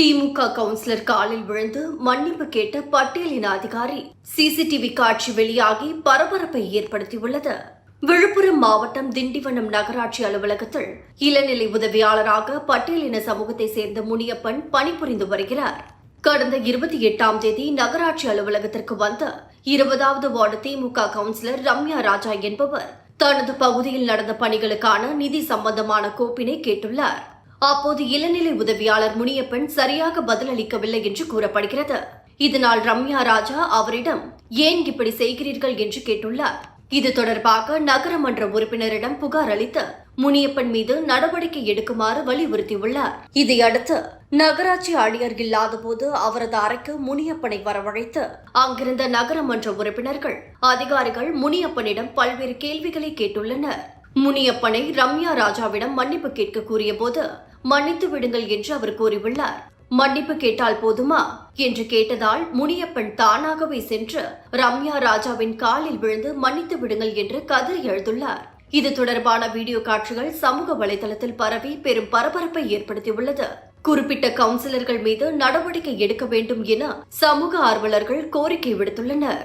திமுக councillor காலில் விழுந்து மன்னிப்பு கேட்ட பட்டியலின் அதிகாரி. சிசிடிவி காட்சி வெளியாகி பரபரப்பை ஏற்படுத்தியுள்ளது. விழுப்புரம் மாவட்டம் திண்டிவனம் நகராட்சி அலுவலகத்தில் இளநிலை உதவியாளராக பட்டியலின சமூகத்தை சேர்ந்த முனியப்பன் பணிபுரிந்து வருகிறார். கடந்த இருபத்தி எட்டாம் தேதி நகராட்சி அலுவலகத்திற்கு வந்த இருபதாவது வார்டு திமுக கவுன்சிலர் ரம்யா ராஜா என்பவர் தனது பகுதியில் நடந்த பணிகளுக்கான நிதி சம்பந்தமான கோப்பினை கேட்டுள்ளார். அப்போது இளநிலை உதவியாளர் முனியப்பன் சரியாக பதிலளிக்கவில்லை என்று கூறப்படுகிறது. இதனால் ரம்யா ராஜா அவரிடம் ஏன் இப்படி செய்கிறீர்கள்? என்று கேட்டுள்ளார். இது தொடர்பாக நகரமன்ற உறுப்பினரிடம் புகார் அளித்து முனியப்பன் மீது நடவடிக்கை எடுக்குமாறு வலியுறுத்தியுள்ளார். இதையடுத்து நகராட்சி ஆணையர் இல்லாதபோது அவரது அறைக்கு முனியப்பனை வரவழைத்து அங்கிருந்த நகரமன்ற உறுப்பினர்கள் அதிகாரிகள் முனியப்பனிடம் பல்வேறு கேள்விகளை கேட்டுள்ளனர். முனியப்பனை ரம்யா ராஜாவிடம் மன்னிப்பு கேட்க கூறியபோது மன்னித்து விடுங்கள் என்று அவர் கூறியுள்ளார். மன்னிப்பு கேட்டால் போதுமா? என்று கேட்டதால் முனியப்பன் தானாகவே சென்று ரம்யா ராஜாவின் காலில் விழுந்து மன்னித்து விடுங்கள் என்று கதறி எழுதுள்ளார் இது தொடர்பான வீடியோ காட்சிகள் சமூக வலைதளத்தில் பரவி பெரும் பரபரப்பை ஏற்படுத்தியுள்ளது. குறிப்பிட்ட கவுன்சிலர்கள் மீது நடவடிக்கை எடுக்க வேண்டும் என சமூக ஆர்வலர்கள் கோரிக்கை விடுத்துள்ளனர்.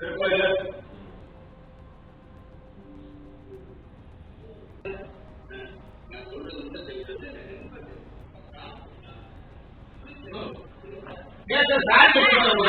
tuyệt vời đấy நேற்று சாட்சி சொல்லுங்க